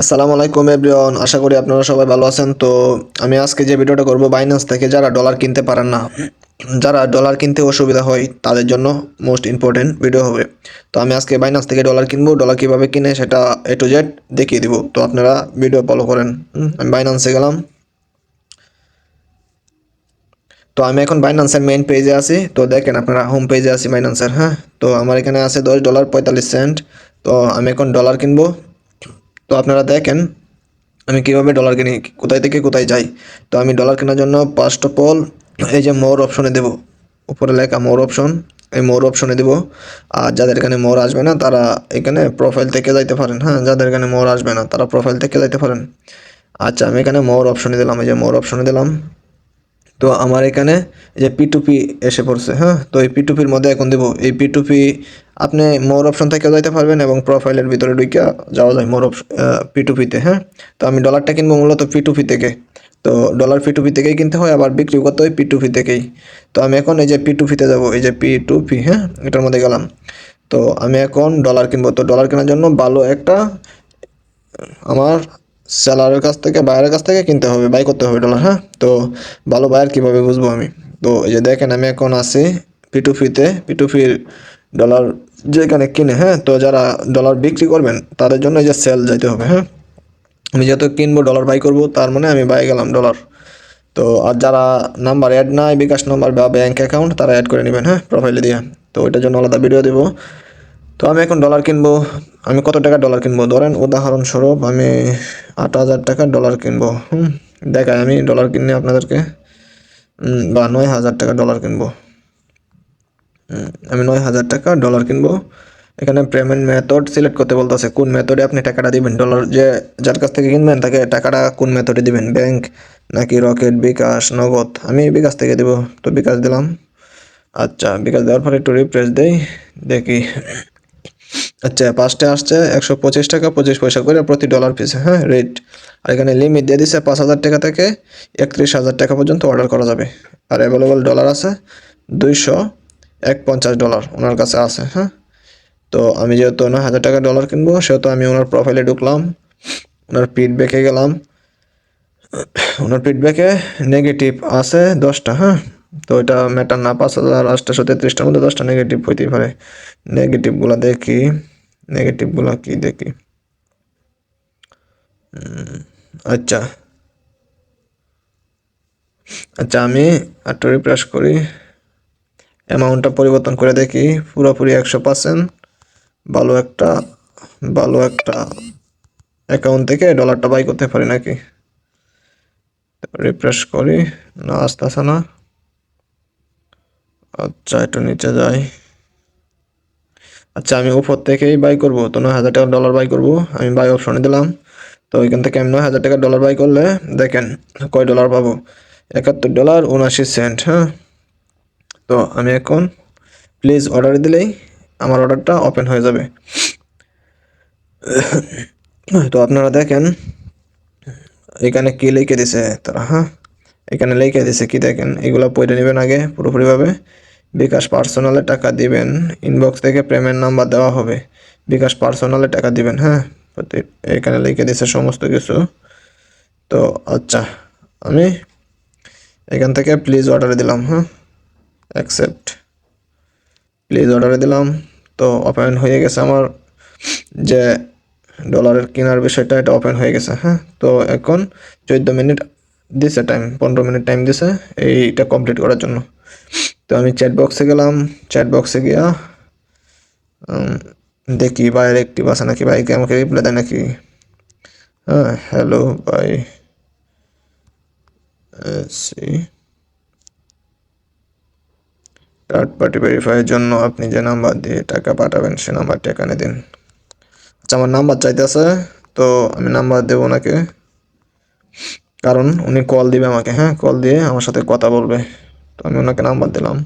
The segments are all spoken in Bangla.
আসসালামু আলাইকুম এভরিওয়ান, আশা করি আপনারা সবাই ভালো আছেন। তো আমি আজকে যে ভিডিওটা করব বাইন্যান্স থেকে যারা ডলার কিনতে পারেন না, যারা ডলার কিনতে অসুবিধা হয়, তাদের জন্য মোস্ট ইম্পর্টেন্ট ভিডিও হবে। তো আমি আজকে বাইন্যান্স থেকে ডলার কিনবো ডলার কীভাবে কিনে সেটা এ টু জেড দেখিয়ে দিব। তো আপনারা ভিডিও ফলো করেন। আমি বাইন্যান্সে গেলাম। তো আমি এখন বাইন্যান্সের মেইন পেজে আছি। তো দেখেন আপনারা হোম পেজে আছি বাইন্যান্সের হ্যাঁ? তো আমার এখানে আছে দশ ডলার পঁয়তাল্লিশ সেন্ট তো আমি এখন ডলার কিনবো। তো আপনারা দেখেন, আমি কীভাবে ডলার কিনি, কোথায় থেকে কোথায় যাই। তো আমি ডলার কেনার জন্য ফার্স্ট অফ অল এই যে মোর অপশনে দেব। উপরে লেখা মোর অপশন এই মোর অপশনে দেব। আর যাদের এখানে মোর আসবে না, তারা এখানে প্রোফাইল থেকে যাইতে পারেন। হ্যাঁ যাদের এখানে মোর আসবে না, তারা প্রোফাইল থেকে যাইতে পারেন। আচ্ছা আমি এখানে মোর অপশনে দিলাম, এই যে মোর অপশনে দিলাম। তো আমার এখানে যে পিটুপি এসে পড়ছে হ্যাঁ? তো এই পিটুপির মধ্যে এখন দেবো, এই পিটুপি আপনি মোর অপশন থেকেও যাইতে পারবেন এবং প্রোফাইলের ভিতরে ঢুকে যাওয়া যায় মোর পিটুপিতে হ্যাঁ? তো আমি ডলারটা কিনবো মূলত পিটুপি থেকে তো ডলার পিটুপি থেকেই কিনতে হয়, আবার বিক্রি করতে হয় পিটুপি থেকেই। তো আমি এখন এই যে পিটুপিতে যাব, এই যে পি টু পি হ্যাঁ? এটার মধ্যে গেলাম। তো আমি এখন ডলার কিনবো, তো ডলার কেনার জন্য ভালো একটা আমার সেলারের কাছ থেকে বায়ারের কাছ থেকে কিনতে হবে, বাই করতে হবে ডলার হ্যাঁ? তো ভালো বায়ার কীভাবে বুঝব আমি? তো এই যে দেখেন, আমি এখন আছি পিটুফিতে পিটুফির ডলার যেখানে কিনে হ্যাঁ? তো যারা ডলার বিক্রি করবেন, তাদের জন্য এই যে সেল যাইতে হবে হ্যাঁ? আমি যেহেতু কিনবো ডলার বাই করব, তার মানে আমি বাই গেলাম ডলার তো আর যারা নাম্বার অ্যাড নাই, বিকাশ নাম্বার বা ব্যাঙ্ক অ্যাকাউন্ট তারা অ্যাড করে নেবেন হ্যাঁ? প্রোফাইলে দিয়ে। তো ওইটার জন্য আলাদা ভিডিও দেবো। তো আমি এখন ডলার কিনবো। আমি কত টাকা ডলার কিনবো? ধরেন উদাহরণস্বরূপ আমি আট হাজার টাকা ডলার কিনবো। হুম দেখায় আমি ডলার কিনে আপনাদেরকে। বা নয় হাজার টাকা ডলার কিনবো। আমি নয় হাজার টাকা ডলার কিনবো। এখানে পেমেন্ট মেথড সিলেক্ট করতে বলতেছে, কোন মেথডে আপনি টাকাটা দিবেন? ডলার যে, যার কাছ থেকে কিনবেন, তাকে টাকাটা কোন মেথডে দিবেন? ব্যাংক নাকি রকেট বিকাশ, নগদ? আমি বিকাশ থেকে দেবো। তো বিকাশ দিলাম। আচ্ছা বিকাশ দেওয়ার পরে একটু রিপ্রেস দেই, দেখি। আচ্ছা পাঁচটা আসছে, একশো পঁচিশ টাকা, পঁচিশ পয়সা করে প্রতি ডলার পিসে হ্যাঁ রেট আর এখানে লিমিট দিয়ে দিচ্ছে পাঁচ হাজার টাকা থেকে একত্রিশ হাজার টাকা পর্যন্ত অর্ডার করা যাবে। আর অ্যাভেলেবল ডলার আছে দুইশো এক পঞ্চাশ ডলার ওনার কাছে আছে হ্যাঁ। তো আমি যেহেতু ওনার হাজার টাকা ডলার কিনবো, সেহেতু আমি ওনার প্রোফাইলে ঢুকলাম, ওনার ফিডব্যাকে গেলাম। ওনার ফিডব্যাকে নেগেটিভ আছে দশটা হ্যাঁ। তো এটা ম্যাটার না, পাঁচ হাজার আটশোশো তেত্রিশটার মধ্যে দশটা নেগেটিভ হইতেই পারে। নেগেটিভগুলো দেখি নেগেটিভগুলো কি দেখি? আচ্ছা। আচ্ছা আমি একটু রিফ্রেশ করি। অ্যামাউন্টটা পরিবর্তন করে দেখি। পুরোপুরি একশো পার্সেন্ট ভালো একটা ভালো একটা অ্যাকাউন্ট থেকে ডলারটা বাই করতে পারি নাকি? রিফ্রেশ করি, না আসতেছে না। আচ্ছা একটু নিচে যাই। আচ্ছা আমি উপর থেকেই বাই করব। তো নয় হাজার টাকা ডলার বাই করব। আমি বাই অপশনে দিলাম। তো ওইখান থেকে আমি নয় হাজার টাকা ডলার বাই করলে দেখেন কয় ডলার পাবো? একাত্তর ডলার উনআশি সেন্ট হ্যাঁ? তো আমি এখন প্লিজ অর্ডার দিলেই আমার অর্ডারটা ওপেন হয়ে যাবে। তো আপনারা দেখেন, এখানে কি লিখে দিছে তারা হ্যাঁ? এখানে লিখে দিছে কি দেখেন? এগুলো পড়ে নেবেন আগে পুরোপুরিভাবে। বিকাশ পার্সোনালে টাকা দিবেন। ইনবক্স থেকে পেমেন্ট নাম্বার দেওয়া হবে। বিকাশ পার্সোনালে টাকা দিবেন হ্যাঁ? এখানে লিখে দিছে সমস্ত কিছু। তো আচ্ছা আমি এখান থেকে প্লিজ অর্ডারে দিলাম হ্যাঁ? অ্যাকসেপ্ট প্লিজ অর্ডারে দিলাম। তো ওপেন হয়ে গেছে আমার যে ডলারের কেনার বিষয়টা, এটা ওপেন হয়ে গেছে হ্যাঁ? তো, এখন চোদ্দ মিনিট দিছে টাইম পনেরো মিনিট টাইম দিছে। এইটা কমপ্লিট করার জন্য। তো আমি চ্যাট বক্সে গেলাম। চ্যাট বক্সে গিয়া দেখি বাইরে একটি বাসা নাকি? বাইকে আমাকে রিপ্লাই দেয় নাকি? হ্যাঁ hello by see third party ভেরিফাইয়ের জন্য আপনি যে নাম্বার দিয়ে টাকা পাঠাবেন, সে নাম্বারটা এখানে দিন। আচ্ছা আমার নাম্বার চাইতেছে, তো আমি নাম্বার দেবো ওনাকে। কারণ উনি কল দিবে আমাকে হ্যাঁ কল দিয়ে আমার সাথে কথা বলবে। তো আমি ওনাকে নাম্বার দিলাম।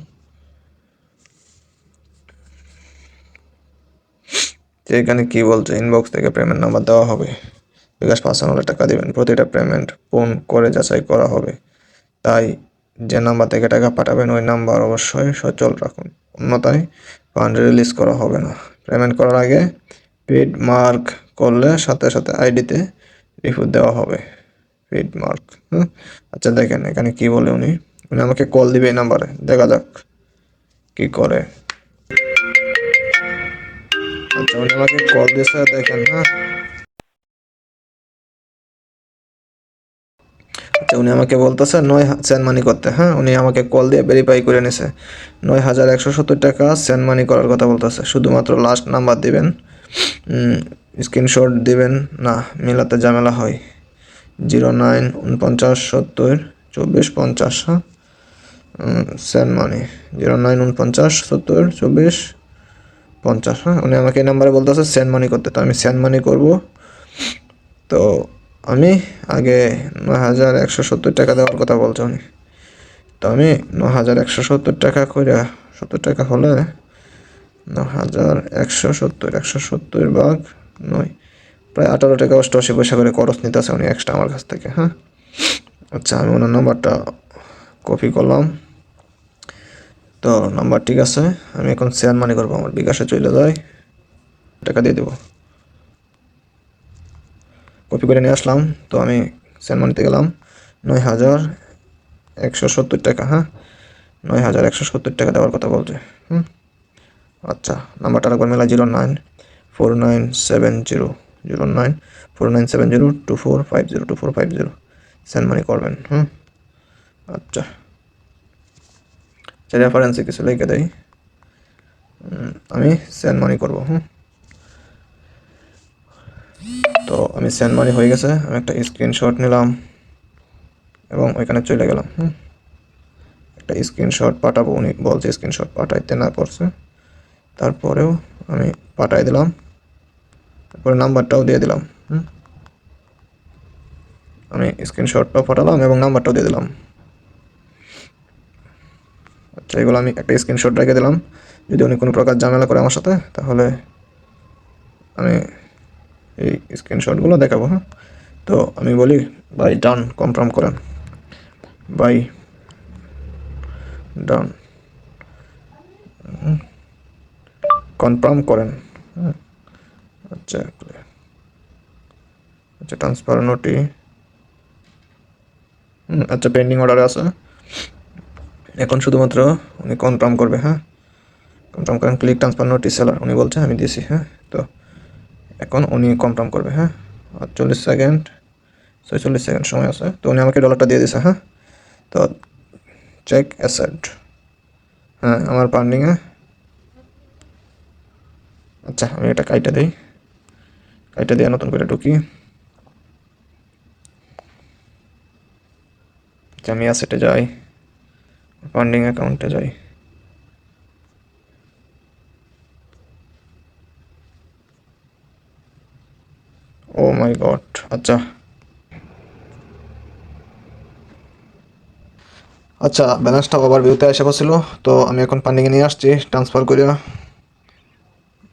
যে এখানে কী বলছে ইনবক্স থেকে পেমেন্ট নাম্বার দেওয়া হবে। বিকাশ পার্সোনালে টাকা দেবেন। প্রতিটা পেমেন্ট ফোন করে যাচাই করা হবে। তাই যে নাম্বার থেকে টাকা পাঠাবেন, ওই নাম্বার অবশ্যই সচল রাখুন। অন্যথায় ফান্ড রিলিজ করা হবে না। পেমেন্ট করার আগে পেড মার্ক করলে সাথে সাথে আইডিতে রিপোর্ট দেওয়া হবে। ফিড মার্ক আচ্ছা দেখেন এখানে কি বলে উনি। উনি আমাকে কল দিবে এই নাম্বারে দেখা যাক কি করে। আচ্ছা উনি আমাকে কল দিয়েছে, দেখেন হ্যাঁ। আচ্ছা উনি আমাকে বলতেছে নয় সেন্ড মানি করতে হ্যাঁ। উনি আমাকে কল দিয়ে ভেরিফাই করে নিছে। নয় হাজার একশো সত্তর টাকা সেন্ড মানি করার কথা বলতেছে। শুধুমাত্র লাস্ট নাম্বার দিবেন। স্ক্রিনশট দিবেন। না, মিলাতে ঝামেলা হয়। জিরো নাইন উনপঞ্চাশ সত্তর চব্বিশ পঞ্চাশ হ্যাঁ। সেন্ড মানি জিরো নাইন উনপঞ্চাশ সত্তর, চব্বিশ, পঞ্চাশ হ্যাঁ? উনি আমাকে এই নাম্বারে বলতেছে সেন্ড মানি করতে। তো আমি সেন্ড মানি করব। তো আমি আগে নয় হাজার একশো সত্তর টাকা দেওয়ার কথা বলছে উনি। তো আমি ন হাজার একশো সত্তর টাকা করে সত্তর টাকা হলে ন হাজার একশো সত্তর একশো সত্তর ভাগ নয়, প্রায় আঠারো টাকা অষ্টআশি পয়সা করে খরচ নিতেছে উনি এক্সট্রা আমার কাছ থেকে হ্যাঁ? আচ্ছা আমি ওনার নাম্বারটা কপি করলাম। তো নাম্বার ঠিক আছে, আমি এখন শেয়ার মানি করব, আমার বিকাশে চলে যায়, টাকা দিয়ে দেবো। কপি করে নিয়ে আসলাম, তো আমি সেন্ড মানিতে গেলাম, নয় হাজার একশো সত্তর টাকা হ্যাঁ? নয় হাজার একশো সত্তর টাকা দেওয়ার কথা বলছে, হুম? আচ্ছা নাম্বারটা একবার মেলা zero nine four nine seven zero zero nine four nine seven zero two four five zero two four five zero send money করবেন, হুম? আচ্ছা। রেফারেন্সে কিছু লিখে দেয় আমি সেন্ড মানি করব, হুম? তো আমি সেন্ড মানি হয়ে গেছে, আমি একটা স্ক্রিনশট নিলাম এবং ওইখানে চলে গেলাম, হুম? একটা স্ক্রিনশট পাঠাবো, উনি বলছে স্ক্রিনশট পাঠাইতে না করছে তারপরেও আমি পাঠাই দিলাম, তারপরে নাম্বারটাও দিয়ে দিলাম, হুম? আমি স্ক্রিনশটটাও পাঠালাম এবং নাম্বারটাও দিয়ে দিলাম। আচ্ছা এগুলো আমি একটা স্ক্রিনশট রেখে দিলাম। যদি উনি কোনো প্রকার ঝামেলা করে আমার সাথে, তাহলে আমি এই স্ক্রিনশটগুলো দেখাবো হ্যাঁ? তো আমি বলি বাই ডান কনফার্ম করেন। বাই ডান কনফার্ম করেন হ্যাঁ। আচ্ছা আচ্ছা ট্রান্সফার নোটি আচ্ছা পেন্ডিং অর্ডার আছে। এখন শুধুমাত্র উনি কনফার্ম করবে হ্যাঁ? কনফার্ম করেন ক্লিক ট্রান্সফার নোটিস সেলার উনি বলছে, আমি দিয়েছি হ্যাঁ? তো এখন উনি কনফার্ম করবে হ্যাঁ? আটচল্লিশ সেকেন্ড ছয়চল্লিশ সেকেন্ড সময় আছে। তো উনি আমাকে ডলারটা দিয়ে দিছে হ্যাঁ? তো চেক অ্যাসেট হ্যাঁ আমার পান্ডিংয়ে আচ্ছা আমি এটা কাইটা দিই। কাইটা দিয়ে নতুন করে ঢুকি। আচ্ছা আমি অ্যাসেটে যাই। ফান্ডিং অ্যাকাউন্টে যাই। ও মাই গড আচ্ছা। আচ্ছা ব্যালেন্সটা ওভার ভিউতে এসে পড়ছিল তো আমি এখন পান্ডিংয়ে নিয়ে আসছি ট্রান্সফার করে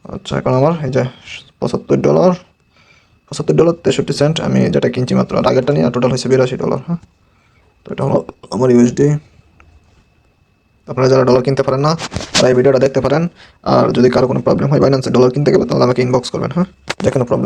আচ্ছা এখন আমার এই যে পঁচাত্তর ডলার পঁচাত্তর ডলার তেষট্টি সেন্ট আমি যেটা কিনছি মাত্র আগেরটা নিয়ে টোটাল হয়েছে বিরাশি ডলার হ্যাঁ? তো এটা হলো আমার ইউএসডি আপনারা যারা ডলার কিনতে পারেন না, তারা এই ভিডিওটা দেখতে পারেন। আর যদি কারও কোনো প্রবলেম হয় বাইন্যান্সে ডলার কিনতে গেলে তাহলে আমাকে ইনবক্স করবেন হ্যাঁ? যে কোনো প্রবলেম